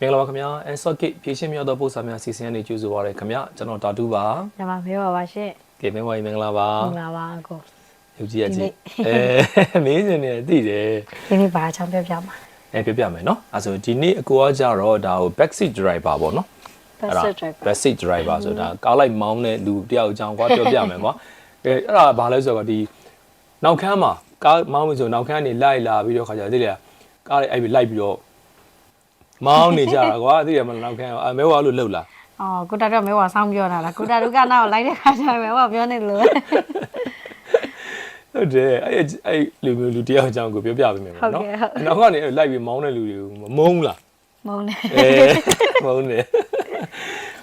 မင်္ဂလာပါခင်ဗျာ Socket ဖြည့်ရှင်းမြောက်သောပို့စာများစီစဉ်နေကြိုဆိုပါရစေခင်ဗျာကျွန်တော်တာတူပါညမမေးပါပါရှင့်ကဲမင်္ဂလာမင်္ဂလာပါမင်္ဂလာပါအကိုရုပ်ကြီးရဒီကြနေ့ည့်အဲမင်းစင်နေသိတယ်ဒီနေ့ဘာအကြောင်းပြောပြမှာအဲပြပြမယ်နော်အဲဆိုဒီနေ့အကိုကကြတော့ဒါကို back seat driver ပေါ့နော် Best driver back seat driver ဆိုတာကားလိုက်မောင်းတဲ့လူတယောက်အကြောင်းကွာပြောပြမယ်ကွာအဲအဲ့ဒါဘာလဲဆိုတော့ဒီနောက်ခန်းမှာကားမောင်းလို့ဆိုနောက်ခန်းကနေလိုက်လာပြီးတော့ခါကြသိလေကားလေးအဲ့ပြီးလိုက်ပြီးတော့ မောင်းနေကြတာကွာသိရမလားနောက်ခန်းအမဲဝါလို့လှုပ်လာအော်ကိုတာတော့မဲဝါဆောင်းပြောတာလားကိုတာတို့ကနောက်လိုက်တဲ့ခါကျတော့မဲဝါပြောနေလို့ဟုတ်တယ်အဲ့အဲ့လူမျိုးလူတယောက်အကြောင်းကိုပြောပြပေးမယ်ပေါ့နော်နောက်ကနေလိုက်ပြီးမောင်းတဲ့လူတွေကိုမုန်းလားမုန်းနေအဲမုန်းတယ်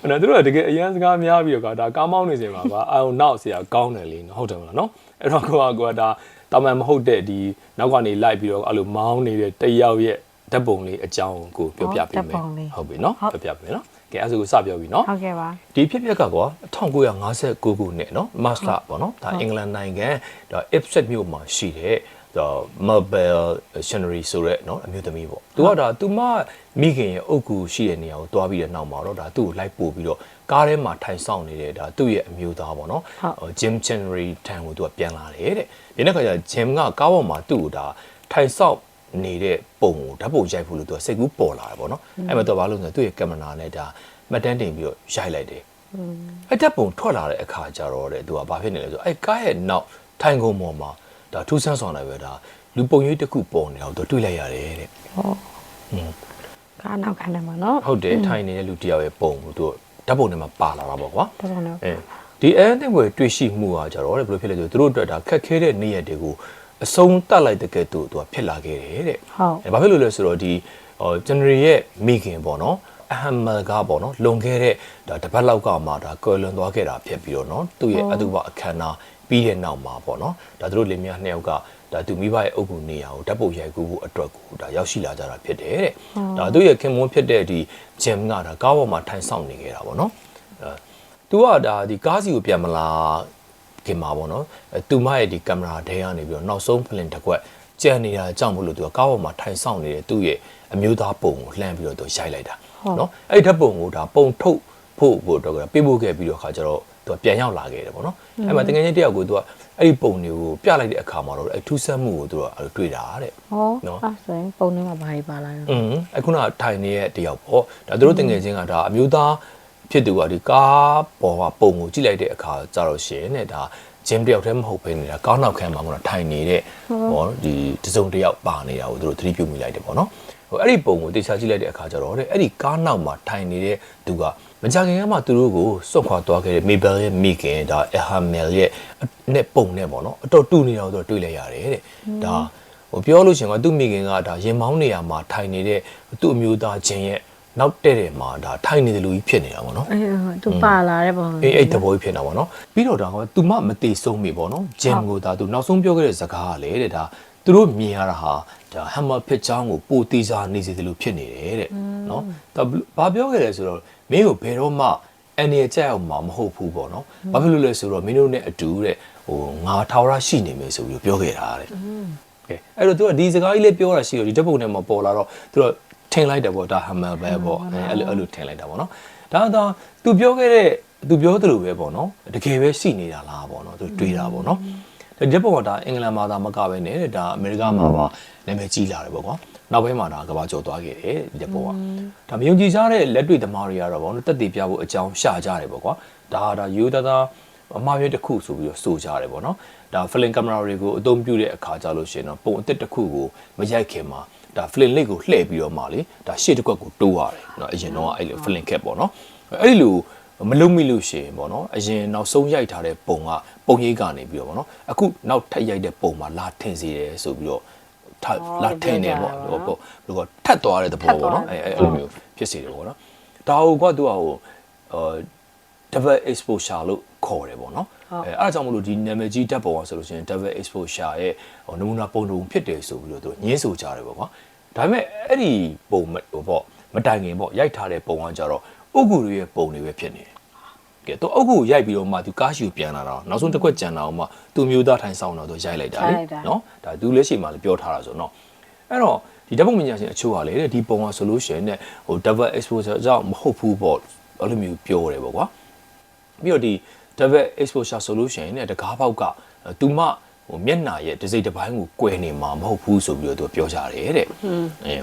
အဲ့တော့သူတို့ကတကယ်အရန်စကားများပြီးတော့ကဒါကားမောင်းနေစင်ပါကွာအာုံနောက်ဆရာကောင်းတယ်လေနော်ဟုတ်တယ်မလားနော်အဲ့တော့ကိုကကိုကဒါတာမန်မဟုတ်တဲ့ဒီနောက်ကနေလိုက်ပြီးတော့အဲ့လိုမောင်းနေတဲ့တယောက်ရဲ့ ဓာတ်ပုံလေးအကြောင်းကိုပြောပြပေးမယ်ဟုတ်ပြီနော်ပြောပြပေးမယ်နော်ကဲအဲ့ဒါကိုစပြောပြီနော် ဟုတ်ကဲ့ပါ ဒီဖြစ်ပျက်ကကွာ1959ခုနှစ်เนาะမတ်လပေါ့เนาะဒါအင်္ဂလန်နိုင်ငံဒါ Ipswich မြို့မှာရှိတဲ့ဒါ Mabel Shinnery ဆိုတဲ့เนาะအမျိုးသမီးပေါ့သူကဒါသူမမိခင်ရဲ့အုပ်ကူရှိတဲ့နေရာကိုတွားပြီးတဲ့နောက်မှာတော့ဒါသူ့ကိုလိုက်ပို့ပြီးတော့ကားထဲမှာထိုင်ဆောင်နေတဲ့ဒါသူ့ရဲ့အမျိုးသားပေါ့เนาะ Jim Shinnery ထံကိုသူကပြန်လာတယ်တဲ့ဒီနေ့ခါကျ Jim ကကားပေါ်မှာသူ့ကိုဒါထိုင်ဆောင် နေတဲ့ပုံကိုဓာတ်ပုံရိုက်ဖို့လို့သူကစိတ်ကူးပေါ်လာတယ်ပေါ့နော်အဲ့မဲ့တော့ဘာလို့လဲဆိုတော့သူ့ရဲ့ကင်မရာနဲ့ဒါမှတ်တမ်းတင်ပြီးတော့ရိုက်လိုက်တယ်အဲ့ဓာတ်ပုံထွက်လာတဲ့အခါကျတော့တဲ့သူကဘာဖြစ်နေလဲဆိုတော့အဲ့ကားရဲ့နောက်ထိုင်ကုန်ပေါ်မှာဒါထူးဆန်းဆောင်တယ်ပဲဒါလူပုံရိပ်တစ်ခုပေါ်နေအောင်သူတွေ့လိုက်ရတယ်တဲ့ဟုတ်ကားနောက်ခံတယ်မှာနော်ဟုတ်တယ်ထိုင်နေတဲ့လူတယောက်ရဲ့ပုံကိုသူဓာတ်ပုံထဲမှာပါလာတာပေါ့ကွာဓာတ်ပုံထဲအဲဒီအဲနဲ့ွယ်တွေ့ရှိမှုကကြတော့တဲ့ဘယ်လိုဖြစ်လဲဆိုတော့သူတို့အတွက်ဒါခက်ခဲတဲ့နေ့ရက်တွေကို အဆုံးတတ်လိုက်တဲ့ကဲ့သို့သူကဖြစ်လာခဲ့တယ်တဲ့ဟုတ်အဲဘာဖြစ်လို့လဲဆိုတော့ဒီဟိုဂျန်နရီရဲ့မိခင်ပေါ့နော်အဟမ်မကပေါ့နော်လွန်ခဲ့တဲ့ဒါတစ်ပတ်လောက်ကမှဒါကွယ်လွန်သွားခဲ့တာဖြစ်ပြီးတော့နော်သူ့ရဲ့အတူပါအခမ်းအနားပြီးတဲ့နောက်မှာပေါ့နော်ဒါသူတို့လင်မယားနှစ်ယောက်ကဒါသူမိဘရဲ့အုပ်ကူနေရာကိုဓာတ်ပုံရိုက်ကူးဖို့အတွက်ကိုဒါရောက်ရှိလာကြတာဖြစ်တယ်တဲ့ဒါသူ့ရဲ့ခင်မွန်းဖြစ်တဲ့ဒီဂျင်ကဒါကားပေါ်မှာထိုင်ဆောင်နေခဲ့တာပေါ့နော်အဲသူကဒါဒီကားစီကိုပြန်မလာ ခင်မှာပေါ့နော်အဲသူမရဲ့ဒီကင်မရာထဲကနေပြီးတော့နောက်ဆုံးဖလင်တစ်ခွက်ကြံနေတာကြောင့်မလို့သူကကားပေါ်မှာထိုင်ဆောင်နေတဲ့သူ့ရဲ့အမျိုးသားပုံကိုလှမ်းပြီးတော့သူရိုက်လိုက်တာနော်အဲ့ဒီဓာတ်ပုံကိုဒါပုံထုတ်ဖို့ကိုတော့ပေးဖို့ခဲ့ပြီးတော့ခါကျတော့သူကပြန်ရောက်လာခဲ့တယ်ပေါ့နော်အဲ့မှာတကယ်ချင်းတယောက်ကိုသူကအဲ့ဒီပုံတွေကိုပြလိုက်တဲ့အခါမှာတော့အဲ့ထူးဆန်းမှုကိုသူကအဲ့လိုတွေ့တာတဲ့ဟောနော်အဲ့ဆိုရင်ပုံထဲမှာဘာကြီးပါလာလဲอืมအခုနထိုင်နေတဲ့တယောက်ပေါ့ဒါသူတို့တငယ်ချင်းကဒါအမျိုးသား ဖြစ်သူကဒီကားပေါ်ကပုံကိုကြည့်လိုက်တဲ့အခါကျတော့ရှင်တဲ့ဒါဂျင်းတယောက်တည်းမဟုတ်ဘဲနေတာကားနောက်ခန်းမှာကတော့ထိုင်နေတဲ့ဟောဒီတစုံတယောက်ပါနေတာကိုသူတို့သတိပြုမိလိုက်တယ်ပေါ့နော်ဟိုအဲ့ဒီပုံကိုတေချာကြည့်လိုက်တဲ့အခါကျတော့တဲ့အဲ့ဒီကားနောက်မှာထိုင်နေတဲ့သူကမကြခင်ကမှသူတို့ကိုစွန့်ခွာသွားခဲ့တဲ့ Mabel ရဲ့မိခင်ဒါ Ehamel ရဲ့နဲ့ပုံနဲ့ပေါ့နော်အတော်တူနေတာကိုသူတို့တွေ့လိုက်ရတယ်တဲ့ဒါဟိုပြောလို့ရှိရင်ကသူ့မိခင်ကဒါရင်မောင်းနေရမှာထိုင်နေတဲ့သူ့အမျိုးသားချင်းရဲ့ နောက်တဲ့တယ်မှာဒါထိုင်နေတယ်လူကြီးဖြစ်နေတာပေါ့နော်အေးဟုတ်သူပါလာတဲ့ပုံအေးအဲ့တဘောကြီးဖြစ်နေတာပေါ့နော်ပြီးတော့ဒါကသူမမတေဆုံးမိပေါ့နော်ဂျင်ကိုဒါသူနောက်ဆုံးပြောခဲ့တဲ့စကားကလေတဲ့ဒါသူတို့မြင်ရတာဟာဒါဟမ်မာဖြစ်ချောင်းကိုပိုတီစားနေစေတယ်လို့ဖြစ်နေတယ်တဲ့နော်ဒါဘာပြောခဲ့လဲဆိုတော့မင်းကိုဘယ်တော့မှအနေရကြက်အောင်မှာမဟုတ်ဘူးပေါ့နော်ဘာဖြစ်လို့လဲဆိုတော့မင်းတို့နဲ့အတူတဲ့ဟိုငါထာဝရရှိနေမယ်ဆိုပြီးပြောခဲ့တာတဲ့ကဲအဲ့တော့သူကဒီစကားကြီးလေးပြောတာရှိတော့ဒီဓာတ်ပုံထဲမှာပေါ်လာတော့သူက ထင်လိုက်တယ်ပေါ့ဒါဟမ်မာပဲပေါ့အဲ့လိုအဲ့လိုထင်လိုက်တာပေါ့နော်ဒါတော့သူပြောခဲ့တဲ့သူပြောသလိုပဲပေါ့နော်တကယ်ပဲရှိနေတာလားပေါ့နော်သူတွေးတာပေါ့နော်ဒီဓာတ်ပုံကဒါအင်္ဂလန်မှာသာမကပဲနဲ့ဒါအမေရိကမှာပါနာမည်ကြီးလာတယ်ပေါ့ကွာနောက်ပိုင်းမှာဒါကဘာကျော်သွားခဲ့တယ်ဒီဓာတ်ပုံကဒါမယုံကြည်ကြတဲ့လက်တွေ့သမားတွေကတော့ပေါ့နော်တက်တည်ပြဖို့အကြောင်းရှာကြတယ်ပေါ့ကွာဒါဒါယူတသားအမှားရွေးတစ်ခုဆိုပြီးတော့စိုးကြတယ်ပေါ့နော်ဒါ film camera တွေကိုအသုံးပြုတဲ့အခါကြလို့ရှိရင်တော့ပုံအစ်စ်တစ်ခုကိုမရိုက်ခင်မှာ ဒါ film လေးကိုလှည့်ပြီးတော့မှလေဒါရှေ့တစ်ခွက်ကိုတိုးရတယ်เนาะအရင်တော့အဲ့လို film cap ပေါ့နော်အဲ့ဒီလိုမလုံးမိလို့ရှိရင်ပေါ့နော်အရင်နောက်ဆုံးရိုက်ထားတဲ့ပုံကပုံရိပ်ကနေပြီးတော့ပေါ့နော်အခုနောက်ထပ်ရိုက်တဲ့ပုံမှာလာထင်စေတယ်ဆိုပြီးတော့ထပ်လာထင်တယ်ပေါ့ဟိုပေါ့ဘယ်လိုကထပ်သွားတဲ့သဘောပေါ့နော်အဲ့အဲ့လိုမျိုးဖြစ်စေတယ်ပေါ့နော်ဒါဟုတ်ကသူကဟိုအာ double exposure လို့ခေါ်တယ်ပေါ့နော်အဲအဲ့ဒါကြောင့်မလို့ဒီနာမည်ကြီးဓာတ်ပုံอ่ะဆိုလို့ရှိရင် double exposure ရဲ့ဟိုနမူနာပုံတုံဖြစ်တယ်ဆိုပြီးတော့သူညင်းဆိုကြတယ်ပေါ့ကွာ ဒါပေမဲ့အဲ့ဒီပုံမဟိုပေါ့မတိုင်ခင်ပေါ့ရိုက်ထားတဲ့ပုံကကြတော့ဥက္ကူတွေရဲ့ပုံတွေပဲဖြစ်နေတယ်ကဲသူအုတ်ကူရိုက်ပြီးတော့မှသူကားရှူပြန်လာတော့နောက်ဆုံးတစ်ခွက်ကြံလာအောင်မှသူမျိုးသားထိုင်ဆောင်တော့သူရိုက်လိုက်တာလေနော်ဒါသူလက်ရှိမှလည်းပြောထားတာဆိုတော့အဲ့တော့ဒီဓာတ်ပုံပညာရှင်အချို့ကလေတဲ့ဒီပုံကဆိုလို့ရှိရင်တဲ့ဟို double exposure ကြောင့်မဟုတ်ဘူးပေါ့အဲ့လိုမျိုးပြောတယ်ပေါ့ကွာပြီးတော့ဒီ double exposure solution နဲ့တကားပေါက်ကသူမ ဟိုမျက်နှာရဲ့တစ်စိတ်တစ်ပိုင်းကိုကွယ်နေမှာမဟုတ်ဘူးဆိုပြီးတော့သူပြောကြတယ်တဲ့အဲ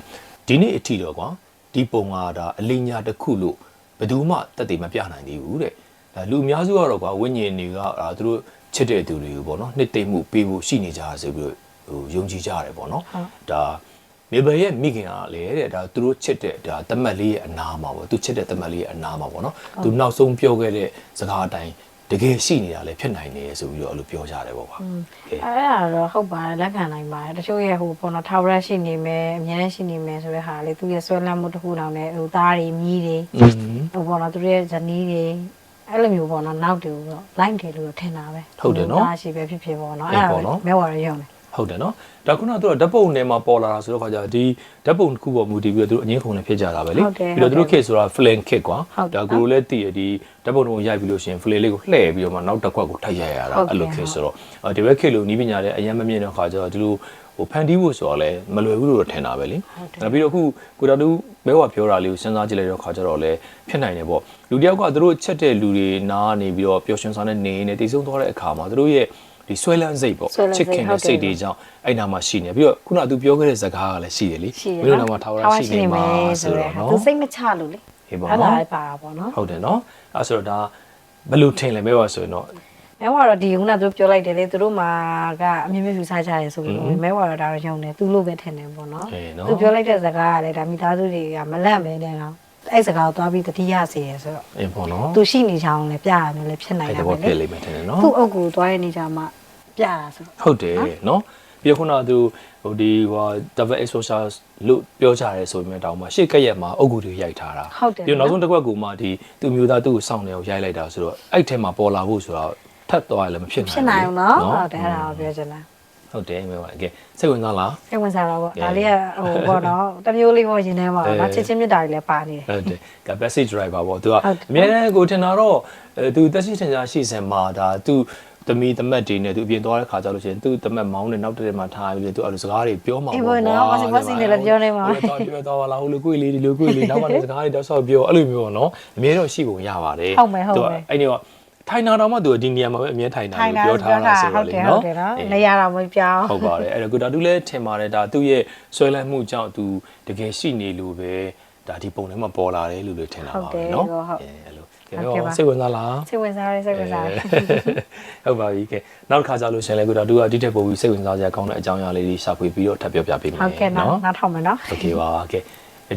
ဒီနေ့အထိတော့ကွာဒီပုံကဒါအလင်းညာတစ်ခုလို့ဘယ်သူမှတက်တည်မပြနိုင်သေးဘူးတဲ့ဒါလူအများစုကတော့ကွာဝိညာဉ်တွေကဒါသူတို့ချစ်တဲ့သူတွေကိုပေါ့နော်နှစ်သိမ့်မှုပေးဖို့ရှိနေကြဆိုပြီးတော့ဟိုယုံကြည်ကြရတယ်ပေါ့နော်ဒါမေဘယ်ရဲ့မိခင်ကလည်းတဲ့ဒါသူတို့ချစ်တဲ့ဒါတမက်လေးရဲ့အနာမှာပေါ့သူချစ်တဲ့တမက်လေးရဲ့အနာမှာပေါ့နော်သူနောက်ဆုံးပြောခဲ့တဲ့စကားအတိုင်း တကယ်ရှိနေတာလည်းဖြစ်နိုင်နေရဆိုပြီးတော့အဲ့လိုပြောကြတယ်ပေါ့ကွာကဲအဲ့ဒါတော့ဟုတ်ပါတယ်လက်ခံနိုင်ပါတယ်တချို့ရဲ့ဟိုပေါ်တော့ထာဝရရှိနေမယ်အများနဲ့ရှိနေမယ်ဆိုတဲ့ဟာလေသူရဲ့ဆွဲလန်းမှုတစ်ခုတောင်နဲ့ဟိုသားတွေမြီးတွေอืมဟိုပေါ်တော့သူတို့ရဲ့ဇနီးတွေအဲ့လိုမျိုးပေါ့နော်နောက်တူတော့ line တယ်လို့ထင်တာပဲဟုတ်တယ်နော်သားရှိပဲဖြစ်ဖြစ်ပေါ့နော်အေးအဲ့ဒါပေါ့နော်မဲဝါရရုံနဲ့ ဟုတ်တယ်နော်ဒါခုနကသူကဓာတ်ပုံထဲမှာပေါ်လာတာဆိုတော့ခါကျဒီဓာတ်ပုံတစ်ခုပေါ်မူတည်ပြီးတော့သူတို့အငင်းခုန်နေဖြစ်ကြတာပဲလေဟုတ်တယ်ပြီးတော့သူတို့ဟုတ်တယ်ခေတ်ဆိုတာ flame kit ကွာဟုတ်တယ်ဒါကိုယ်လည်းတည်ရဒီဓာတ်ပုံတုံးရိုက်ပြီးလို့ရှိရင် flame လေးကိုလှည့်ပြီးတော့မှနောက်တစ်ခွက်ကိုထပ်ရိုက်ရတာဟုတ်တယ်အဲ့လိုခေတ်ဆိုတော့အော်ဒီဘက်ခေတ်လိုနီးပညာလည်းအရင်မမြင်တဲ့ခါကျတော့ဒီလိုဟိုဖန်တီးဖို့ဆိုတော့လည်းမလွယ်ဘူးလို့ထင်တာပဲလေဟုတ်တယ်နောက်ပြီးတော့အခုကိုတော်တူမဲဝါပြောတာလေးကိုစဉ်းစားကြည့်လိုက်တော့ခါကျတော့လည်းဖြစ်နိုင်တယ်ပေါ့လူတယောက်ကသူတို့ချက်တဲ့လူတွေနားနေပြီးတော့ပျော်ရွှင်စွာနဲ့နေနေတည်ဆုံသွားတဲ့အခါမှာသူတို့ရဲ့ ဒီဆွဲလန်းစိတ်ပေါ့ဆွဲလန်းစိချတ်စ်ခင်ဟုတဲ့တ်တယ်စိတ်တွေကြောင့်အဲ့နာမှာရှိနေပြီးတော့ခုနကသူပြောခဲ့တဲ့ဇာတ်ကားကလည်းရှိတယ်လေရှိတယ်မင်းတို့နာမှာထာဝရရှိနေမှာဆိုတော့သူနော်စိတ်မချလို့လေဟေးပေါ့အဲ့ဒါနော်လည်းပါတာပေါ့နော်ဟုတ်တယ်နော်အဲ့ဆိုတော့ဒါဘယ်လိုထင်လဲမဲပါဆိုရင်တော့မဲဝါတော့ဒီခုနကသူပြောလိုက်တယ်လေသူတို့မှာကအမြင်မြင်ဖြူစားကြတယ်ဆိုပြီးတော့မဲဝါတော့ဒါတော့ရုံတယ်သူလို့ပဲထင်တယ်ပေါ့နော်အေးနော်သူပြောလိုက်တဲ့စကားကလည်းဒါမိသားစုတွေကမလန့်ပဲနဲ့တော့အဲ့စကားကိုသွားပြီးတတိယစေရဆိုတော့အေးပေါ့နော်သူရှိနေချောင်းလည်းပြရမယ်လည်းဖြစ်နိုင်အဲ့တာဒါပဲပေါ့ဖြစ်လေလိမ့်မယ်ထင်တယ်နော်သူ့အုပ်ကိုသွားရနေကြမှာ ပြရတာဆိုတော့ဟုတ်တယ်နော်ပြီးတော့ခုနကသူဟိုဒီဟို double exposure လို့ပြောကြရဲဆိုပေမဲ့တောင်မှရှေ့ကက်ရက်မှာအုတ်ဂူတွေရိုက်ထားတာဟုတ်တယ်ပြီးတော့နောက်ဆုံးတစ်ခွက်ကူမှဒီသူမျိုးသားသူ့ကိုစောင့်နေအောင်ရိုက်လိုက်တာဆိုတော့အဲ့ထဲမှာပေါ်လာဖို့ဆိုတော့ထပ်သွားရလည်းမဖြစ်နိုင်ဖြစ်နိုင်အောင်နော်ဟုတ်တယ်အဲ့ဒါကိုပြောချင်တာဟုတ်တယ်မဲပါကဲစိတ်ဝင်စားလားစိတ်ဝင်စားတော့ပေါ့ဒါလေးကဟိုပေါ့နော်တစ်မျိုးလေးပေါ့ရင်ထဲမှာနော်ချစ်ချင်းမြတ်တာတွေလည်းပါနေတယ်ဟုတ်တယ်က capacity driver ပေါ့သူကဟုတ်တယ်အများနဲ့ကိုထင်တာတော့အဲသူတက်ရှိထင်ရှားရှိစင်မှာဒါသူ သမီးသမက်တွေနဲ့သူအပြင်သွားတဲ့ခါကျလို့ရှိရင်သူသမက်မောင်းနဲ့နောက်တစ်ရက်မှာထားပြီးသူအဲ့လိုစကားတွေပြောမှာအေးပေါ့နော်ဝါစီဝါစီနဲ့လည်းပြောနေမှာဟိုတော့ပြောတော့လာဟိုလိုကိုယ်လေးဒီလိုကိုယ်လေးနောက်မှလည်းစကားတွေတော့ဆောက်ပြောအဲ့လိုမျိုးပေါ့နော်အမြဲတော့ရှိပုံရပါတယ်ဟုတ်မယ်ဟုတ်မယ်အဲ့ဒီတော့ထိုင်နာတော့မှသူဒီနေရာမှာပဲအမြဲထိုင်နာထိုင်လို့တာပြောထားတာဆိုဟုတော့တ်လေတယ်ဟုနော်တ်တယ်နော်အေးနေရတာမပြောင်းဟုတ်ပါတယ်အဲ့တော့ကိုတာတူလည်းထင်ပါတယ်ဒါသူ့ရဲ့ဆွဲလန်းမှုကြောင့်သူတကယ်ရှိနေလို့ပဲ ဒါဒီပုံထဲမှာပေါ်လာတယ်လို့လည်းထင်တာပါပဲเนาะအဲ့လိုကဲတော့စိတ်ဝင်စားလား စိတ်ဝင်စားရဲစိတ်ဝင်စားရဲ ဟုတ်ပါပြီကဲနောက်တစ်ခါကြလို့ရှင်လဲကိုတာတူကဒီထက်ပိုပြီးစိတ်ဝင်စားစရာကောင်းတဲ့အကြောင်းအရာလေးတွေရှာဖွေပြီးတော့ထပ်ပြောပြပေးမယ် ဟုတ်ကဲ့နော်နောက်ထောက်မယ်နော် โอเคပါကဲ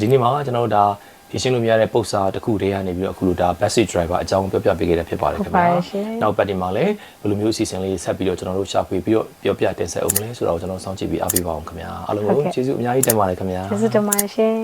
ဒီနေ့မှာကျွန်တော်တို့ဒါဖြည့်ရှင်းလို့မရတဲ့ပုတ်စာတစ်ခုတည်းကနေပြီးတော့အခုလိုဒါ basic driver အကြောင်းပြောပြပေးခဲ့တာဖြစ်ပါတယ်ခင်ဗျာ ဟုတ်ပါရှင် နောက်ပတ်ဒီမှာလည်းဘယ်လိုမျိုးအစီအစဉ်လေးဆက်ပြီးတော့ကျွန်တော်တို့ရှာဖွေပြီးတော့ပြောပြတင်ဆက်အောင်မလဲဆိုတော့ကျွန်တော်စောင့်ကြည့်ပြီးအားပေးပါအောင်ခင်ဗျာအားလုံးကိုကျေးဇူးအများကြီးတင်ပါတယ်ခင်ဗျာ ကျေးဇူးတင်ပါတယ်ရှင်